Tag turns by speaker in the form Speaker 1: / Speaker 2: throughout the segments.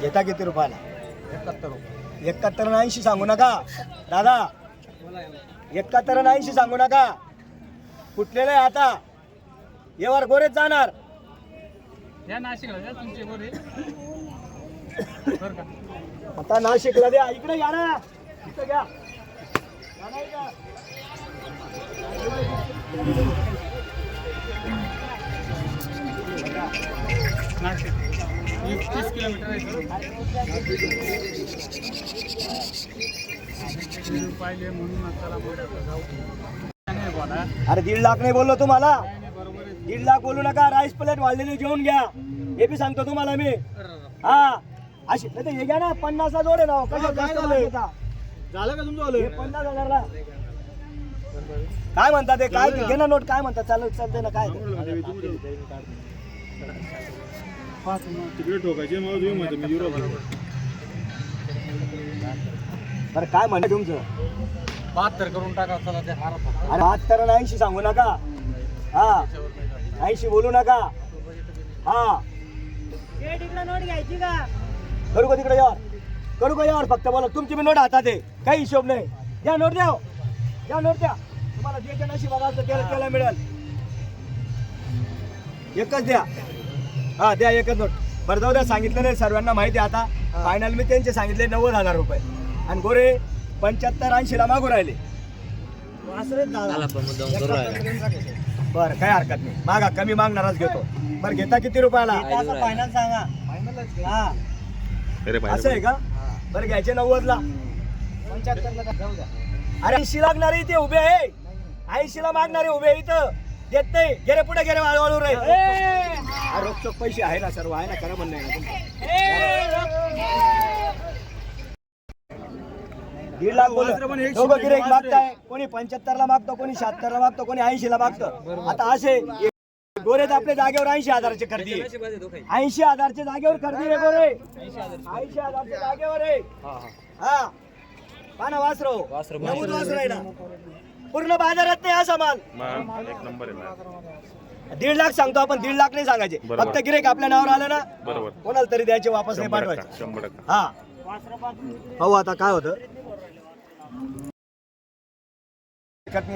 Speaker 1: घेता किती रुपयाला? एकाहत्तर आणि ऐंशी सांगू नका. दादा एकाहत्तर ऐंशी सांगू नका. कुठलेलं आहे आता. येवर गोरेच जाणार.
Speaker 2: या नाशिकला द्या तुमचे गोरे. बरं का.
Speaker 1: आता नाशिकला द्या. इकडे या ना. इथं घ्या.
Speaker 2: नाशिक. तीस किलोमीटर आहे तुम्ही पाहिले म्हणून आता बोला जाऊ. नाही बोला.
Speaker 1: अरे दीड लाख नाही बोललो तुम्हाला.
Speaker 2: नाही, नाही, बरोबर आहे.
Speaker 1: दीड लाख बोलू नका. राईस प्लेट वाढलेली घेऊन घ्या. हे बी सांगतो तुम्हाला मी. हा. अशी नाही हे घ्या ना. पन्नासला जोडे ना. कसं जास्त झालं
Speaker 2: झालं का तुमचं
Speaker 1: हे पन्नास हजारला. काय म्हणतात ते? काय घे ना नोट. काय म्हणतात? चालत चालते ना काय?
Speaker 2: तिकडे ठोकायचे तुम्ही म्हणतो मी
Speaker 1: बरं काय म्हणतात तुमचं?
Speaker 2: बहात्तर करून टाका चला ते हारा फक्त
Speaker 1: अरे बहात्तर आणि ऐंशी सांगू नका. हा ऐंशी बोलू नका. हा.
Speaker 3: नोट घ्यायची का
Speaker 1: करू का तिकडे यावर? करू का यावर फक्त बोला? तुमची मी नोट हातात. आहे काही हिशोब नाही. द्या नोट द्या हो. द्या नोट द्या. तुम्हाला जे काही असतं त्याला त्याला मिळेल. एकच द्या. हा द्या एकच नोट. बरं जाऊ द्या सांगितलं नाही सर्वांना माहिती आहे आता. फायनल मी त्यांचे सांगितले नव्वद हजार रुपये. आणि गोरे पंच्याहत्तर ऐंशीला मागू राहिले. बरं काही हरकत नाही. मागा कमी मागणारच घेतो. बरं घेता किती रुपयाला?
Speaker 3: फायनल सांगा. हा.
Speaker 1: असं आहे का? बरं घ्यायचे नव्वदला. अरे ऐंशी लागणारे इथे उभे आहे. ऐंशीला मागणारे उभे आहे इथं. देत नाही. गेले पुढे गेले वाळू रे. पैसे आहे ना सर्व आहे ना खरं म्हणणं? दीड लाख गिरेक मागताय. कोणी पंच्याहत्तर ला मागतो कोणी शहात्तर ला मागतो कोणी ऐंशी ला मागतो. आता असे गोरेच आपल्या जागेवर ऐंशी हजाराची खरेदी. ऐंशी हजारच्या जागेवर खरेदी आहे गोरे. ऐंशी हजारच्या जागेवर आहे हा पाना वासरो. नमूद वासरो आहे ना. पूर्ण बाजारात नाही असा माल
Speaker 4: एक नंबर आहे
Speaker 1: दीड लाख सांगतो आपण दीड लाख नाही सांगायचे.
Speaker 4: बरोबर.
Speaker 1: फक्त गिरेक आपल्या नावावर आलं ना
Speaker 4: बरोबर.
Speaker 1: कोणाला तरी द्यायचे वापस नाही
Speaker 4: शंभर
Speaker 1: पाठवायचे.
Speaker 4: टक्का शंभर टक्का.
Speaker 1: हा. पाहू आता काय होतं.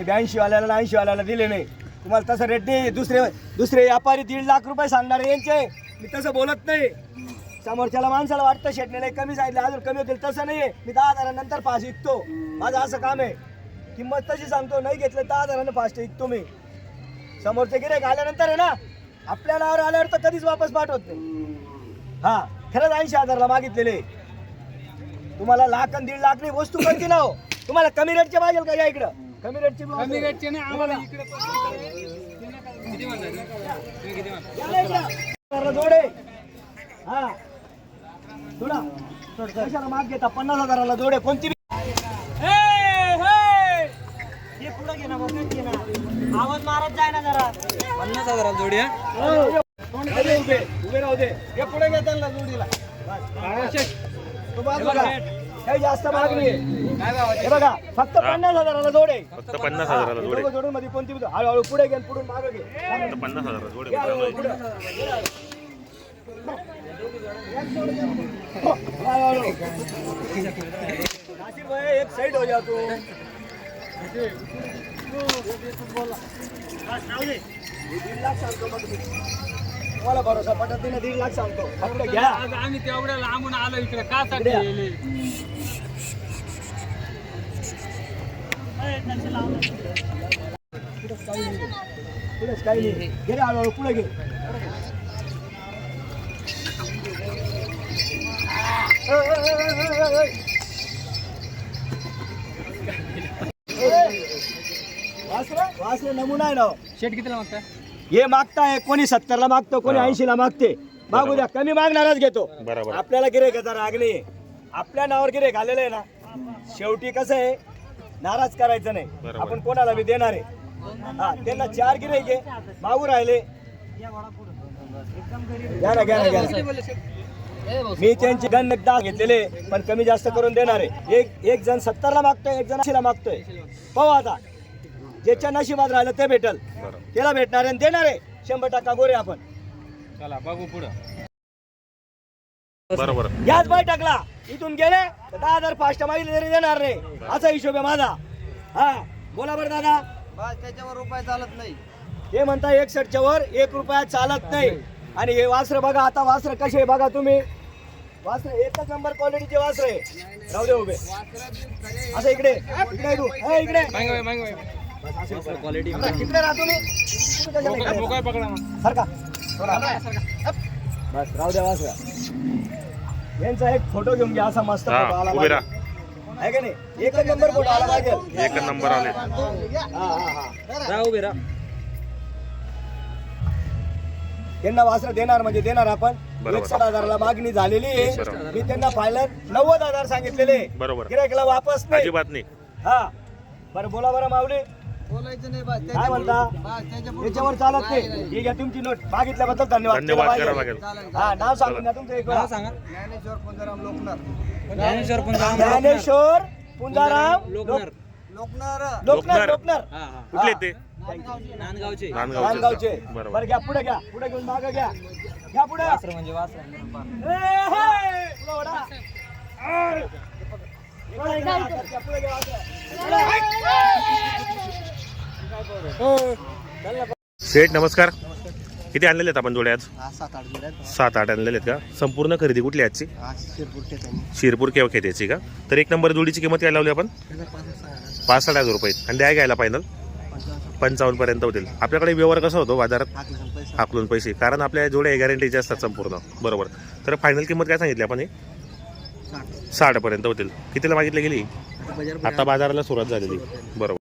Speaker 1: ब्याऐंशी वाल्याला ऐंशी वाल्याला दिले नाही. तुम्हाला तसं रेट नाही. दुसरे दुसरे व्यापारी दीड लाख रुपये सांगणारे यांचे. मी तसं बोलत नाही. समोरच्याला माणसाला वाटतं शेटणे नाही कमी सांगितलं अजून कमी होतील तसं नाहीये मी दहा हजारानंतर फास्ट विकतो. माझं असं काम आहे. किंमत तशी सांगतो नाही घेतलं दहा हजारानं फास्ट विकतो मी समोरचे गिरेक आल्यानंतर आहे ना आपल्या नावावर आल्यावर तर कधीच वापस पाठवत नाही. हा खरंच ऐंशी हजारला मागितलेले. तुम्हाला लाख आणि दीड लाख नाही वस्तू कोणती ना हो. तुम्हाला कमी रेटचे पाहिजे का या इकडं? कमी रेटची
Speaker 2: कमी. रेटचे नाही आम्हाला इकडे
Speaker 1: जोडे. हा. कशाला माग घेता? पन्नास हजाराला जोडे. कोणती
Speaker 3: आवाज मारत जाय ना जरा
Speaker 2: पन्नास हजाराला जोडी
Speaker 1: उभे उभे राहू दे हे पुढे घे त्यांना जोडीला तो बाजूला. काही जास्त मागणी आहे. हे बघा फक्त पन्नास हजाराला जोडे
Speaker 4: फक्त पन्नास हजाराला जोडे
Speaker 1: दोघं जोडून मध्ये कोणती हळूहळू पुढे घे पुढून मागे घे
Speaker 4: फक्त पन्नास हजाराला जोडे.
Speaker 1: हो, एक साइड हो जा तू दीड लाख सांगतो मग तुम्हाला भरोसा पटत नाही ना दीड लाख सांगतो फक्त घ्या
Speaker 2: आज आम्ही तेवढ्या लांबून आलो इकडे का साठी
Speaker 1: इकडे या.
Speaker 2: येले?
Speaker 1: पुढेच काही नाही घे रे हळूहळू पुढे घे ए, ए, ए, ए, ए, ए. वासरे नमुना आहे ना. हो.
Speaker 2: शेट कितीला मागताय?
Speaker 1: हे मागताय कोणी सत्तरला मागतो कोणी
Speaker 4: हा.
Speaker 1: ऐंशीला मागते. मागू द्या कमी मागणारच घेतो.
Speaker 4: बरोबर.
Speaker 1: आपल्याला गिरेकाचा राग नाही आपल्या नावावर गिरेक आलेलं आहे ना. शेवटी कसं आहे नाराज करायचं नाही.
Speaker 4: बरोबर.
Speaker 1: आपण कोणाला बी देणार आहे. हा त्यांना चार गिरेक आहे मागू राहिले. घ्या ना घ्या ना घ्या ना. मी त्यांची गण एकदा घेतलेले पण कमी जास्त करून देणार आहे. एक एक जण सत्तरला मागतोय एक जण ऐंशीला मागतोय. पाहू आता. ज्याच्या नशिबात राहिलं ते भेटल. त्याला भेटणार आहे आणि देणार आहे शंभर टक्का गोरे आपण.
Speaker 2: चला बघू पुढं.
Speaker 4: बरोबर.
Speaker 1: याच बैठकला इथून गेले तर दहा हजार फास्ट मागितले तरी देणार नाही असा हिशोब आहे माझा. हा बोला बरं दादा.
Speaker 2: त्याच्यावर रुपये चालत नाही.
Speaker 1: हे म्हणता एकसष्टच्या वर एक रुपया चालत नाही. आणि हे वासर बघा आता वासर कसे आहे बघा तुम्ही. वासर एकच नंबर क्वालिटीचे वासर आहे. राहू दे उभे. असं इकडे. इकडे इकडे.
Speaker 2: क्वालिटी?
Speaker 1: सारखा. बस राहू द्या यांचा एक फोटो घेऊन घ्या असा मस्त
Speaker 4: हा,
Speaker 1: फोटो आला
Speaker 4: उभे
Speaker 1: पाहिजे. आहे का नाही? एकच नंबर फोटो आला पाहिजे.
Speaker 4: एक नंबर आले
Speaker 1: हा हा हा.
Speaker 2: राहू
Speaker 1: त्यांना वासर देणार म्हणजे देणार आपण.
Speaker 4: बरोबर.
Speaker 1: एकसठ हजाराला मागणी झालेली आहे. मी त्यांना फायनल नव्वद हजार सांगितलेले
Speaker 4: बरोबर.
Speaker 1: गिरायकला वापस नाही.
Speaker 4: अजिबात नाही.
Speaker 1: हा. बरं बोला बरं माऊली.
Speaker 2: बोलायचं नाही बा
Speaker 1: काय म्हणता याच्यावर चालत नाही ही घ्या तुमची नोट. मागितल्याबद्दल धन्यवाद.
Speaker 4: धन्यवाद. करावं लागेल.
Speaker 1: हा नाव सांगून द्या तुमचं एक वेळा.
Speaker 2: सांगा. ज्ञानेश्वर पुंजाराम लोकनर ज्ञानेश्वर पुंजाराम
Speaker 1: ज्ञानेश्वर पुंजाराम
Speaker 2: लोकनर लोकनर
Speaker 1: लोकनर
Speaker 4: लोकनर. कुठले ते?
Speaker 2: नांदगावचे.
Speaker 1: बरं घ्या पुढे घ्या. पुढे घेऊन मागं घ्या. घ्या पुढे.
Speaker 2: वासर म्हणजे वासर.
Speaker 1: हे! पुढे घ्या,
Speaker 4: शेठ नमस्कार. किती आणलेले आहेत आपण जोडे आज?
Speaker 2: सात आठ दिवस
Speaker 4: सात आठ आणलेले आहेत का? संपूर्ण खरेदी कुठली आजची?
Speaker 2: शिरपूर
Speaker 4: केव्हा खेत्याची का? तर एक नंबर जोडीची किंमत काय लावली आपण? पासष्ट हजार रुपये. आणि द्या घ्यायला फायनल पंचावन्न. पर्यंत होतील. आपल्याकडे व्यवहार कसा होतो बाजारात? हाकलून पैसे. कारण आपल्या जोड्या गॅरंटीचे असतात संपूर्ण. बरोबर. तर फायनल किंमत काय सांगितली आपण हे? साठ. पर्यंत होतील. कितीला मागितली गेली? आता बाजाराला सुरुवात झालेली. बरोबर.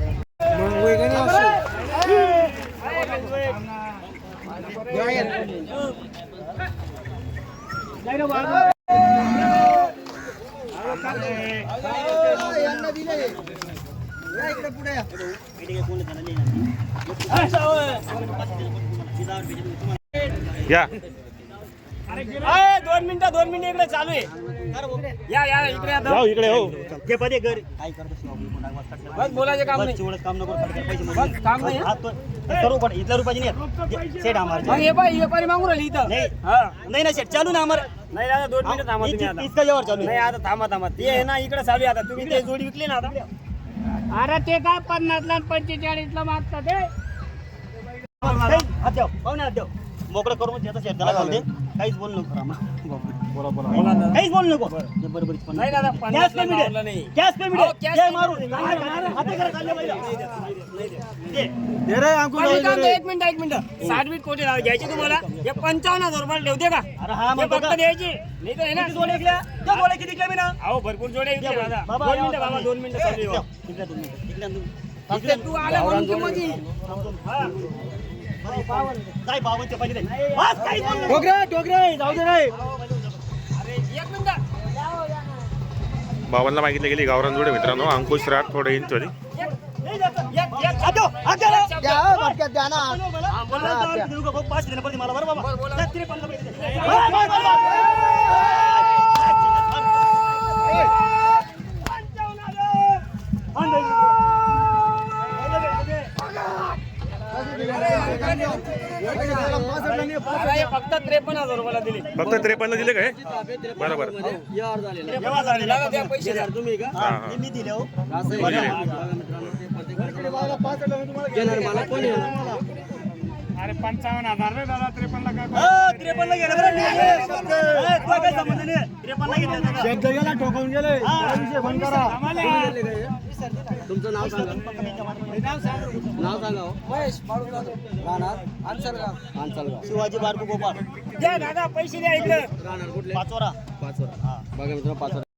Speaker 4: या.
Speaker 1: दोन मिनिटं दोन मिनिटं इकडे चालू आहे. या या इकडे
Speaker 4: जाऊ इकडे हो.
Speaker 3: जे पदे घर.
Speaker 1: बस बोलायचं काम नाही.
Speaker 3: काम नको
Speaker 1: बस काम नाही.
Speaker 3: हात तो- सर्व पण इथल्या रुपयाचे नाही. सेट आम्हाला
Speaker 1: मग हे पाय पाय मागून राहिली इथं.
Speaker 3: नाही.
Speaker 1: हा.
Speaker 3: नाही ना सेट चालू ना आम्हाला.
Speaker 1: नाही दादा दोन मिनिटं थांबा तुम्ही आता.
Speaker 3: इतका जेवण चालू
Speaker 1: नाही आता थांबा थांबा. ते आहे ना इकडे चालू आता. तुम्ही ते जोडी विकली ना आता.
Speaker 5: अरे ते काय पन्नास ला पंचेचाळीस ला मागतात हे.
Speaker 3: मोकळं करून त्याचा शेट त्याला घालू दे काहीच बोल नको रामा. काहीच बोल नको हे बरोबर
Speaker 1: नाही दादा,
Speaker 3: कॅश
Speaker 1: पन्नासला
Speaker 3: पेमेंट
Speaker 1: लावलं नाही.
Speaker 3: कॅश पेमेंट
Speaker 1: हो, cash
Speaker 3: जय
Speaker 1: payment.
Speaker 3: मारून हाते करा चालले पाहिजे. दे.
Speaker 1: पण एक मिनिट, एक मिनिट एक मिनिट साठ बीट कोटी लावा घ्यायची तुम्हाला हे पंचावन्न हजार रुपये ठेवते का
Speaker 3: अरे हा
Speaker 1: हे
Speaker 3: मग
Speaker 1: फक्त
Speaker 3: बघा.
Speaker 1: द्यायची नाही तर आहे ना
Speaker 3: किती जोड्या विकल्या? त्या जोड्या किती विकल्या मी ना?
Speaker 1: अहो भरपूर जोड्या विकल्या दादा
Speaker 3: बाबा,
Speaker 1: दोन
Speaker 3: या
Speaker 1: मिनिटं बाबा
Speaker 3: बाबा.
Speaker 1: दोन मिनिटं चालू आहे हो.
Speaker 3: इकडे दोन मिनिटं. इकडे दोन मिनिटं.
Speaker 1: फक्त तू आला म्हणून किंमत येईल.
Speaker 3: काय बावनचे पाहिजे जाऊ दे
Speaker 4: बावनला मागितले गेली गावरान जोडे मित्रांनो अंकुश राठ थोडे इंचवाली
Speaker 3: नाही मला बरोबर बाबा त्या त्रेपन्न पैसे दे. बस, बस, बस, बस.
Speaker 1: आता हे फक्त त्रेपन्न हजार रुपयाला दिले.
Speaker 4: फक्त त्रेपन्न दिले काय बरोबर. हा,
Speaker 5: अरे पंचावन्न हजार रे दादा त्रेपन्न काय
Speaker 3: हा, त्रेपन्न गेलं बरं. मी. हा, तुला काही संबंध नाही. त्रेपन्न गेलं.
Speaker 1: ठोकून गेले.
Speaker 2: तुमचं नाव सांगा. नाव सांगा हो. राहणार? अंसलगाव अंसलगाव
Speaker 3: शिवाजी बारकू गोपाळ.
Speaker 1: द्या दादा पैसे द्या इकडं
Speaker 2: राहणार कुठले?
Speaker 3: पाचोरा.
Speaker 2: पाचोरा. बघा मित्र पाचोरा.